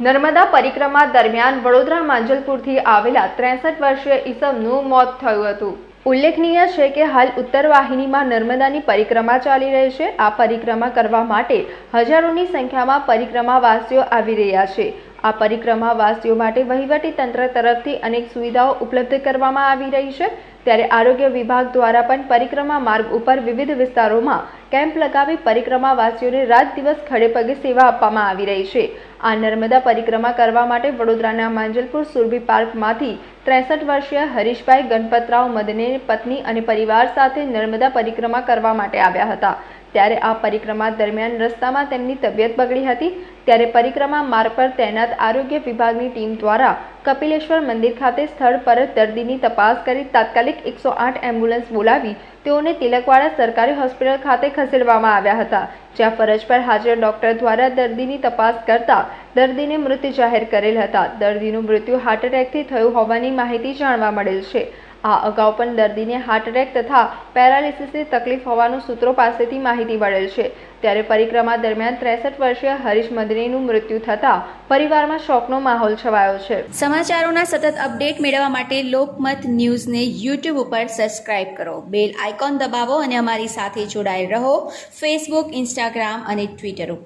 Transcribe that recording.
નર્મદા પરિક્રમા દરમિયાન વડોદરા માંજલપુરથી આવેલા ત્રેસઠ વર્ષીય ઈસમનું મોત થયું હતું. ઉલ્લેખનીય છે કે હાલ ઉત્તર વાહિનીમાં નર્મદાની પરિક્રમા ચાલી રહી છે. આ પરિક્રમા કરવા માટે હજારોની સંખ્યામાં પરિક્રમાવાસીઓ આવી રહ્યા છે. આ પરિક્રમાવાસીઓ માટે વહીવટી તંત્ર તરફથી અનેક સુવિધાઓ ઉપલબ્ધ કરવામાં આવી રહી છે. ત્યારે આરોગ્ય વિભાગ દ્વારા પણ પરિક્રમા માર્ગ ઉપર વિવિધ વિસ્તારોમાં કેમ્પ લગાવી પરિક્રમાવાસીઓને રાત દિવસ ખડેપગે સેવા આપવામાં આવી રહી છે. આ નર્મદા પરિક્રમા કરવા માટે વડોદરાના માંજલપુર સુરભી પાર્કમાંથી ત્રેસઠ વર્ષીય હરીશભાઈ ગણપતરાવ મદને પત્ની અને પરિવાર સાથે નર્મદા પરિક્રમા કરવા માટે આવ્યા હતા. ત્યારે આ પરિક્રમા દરમિયાન રસ્તામાં તેમની તબિયત બગડી હતી. ત્યારે પરિક્રમા માર્ગ પર તૈનાત આરોગ્ય વિભાગની ટીમ દ્વારા કપિલેશ્વર મંદિર ખાતે સ્થળ પર દર્દીની તપાસ કરી તાત્કાલિક એકસો આઠ એમ્બ્યુલન્સ બોલાવી તેઓને તિલકવાડા સરકારી હોસ્પિટલ ખાતે ખસેડવામાં આવ્યા હતા, જ્યાં ફરજ પર હાજર ડોક્ટર દ્વારા દર્દીની તપાસ કરતા દર્દીને મૃત જાહેર કરેલ હતા. દર્દીનું મૃત્યુ હાર્ટ એટેકથી થયું હોવાની માહિતી જાણવા મળેલ છે. આ અગાઉ પણ દર્દીને હાર્ટ એટેક તથા પેરાલિસિસની તકલીફ હોવાનું સૂત્રો પાસેથી માહિતી મળેલ છે. ત્યારે પરિક્રમા દરમિયાન ત્રેસઠ વર્ષીય હરીશ મંદિરીનું મૃત્યુ થતાં પરિવારમાં શોકનો માહોલ છવાયો છે. સમાચારોના સતત અપડેટ મેળવવા માટે લોકમત ન્યૂઝને યુટ્યુબ ઉપર સબસ્ક્રાઇબ કરો. બેલ આઇકોન દબાવો અને અમારી સાથે જોડાયેલ રહો. ફેસબુક ઇન્સ્ટાગ્રામ અને ટ્વિટર ઉપર.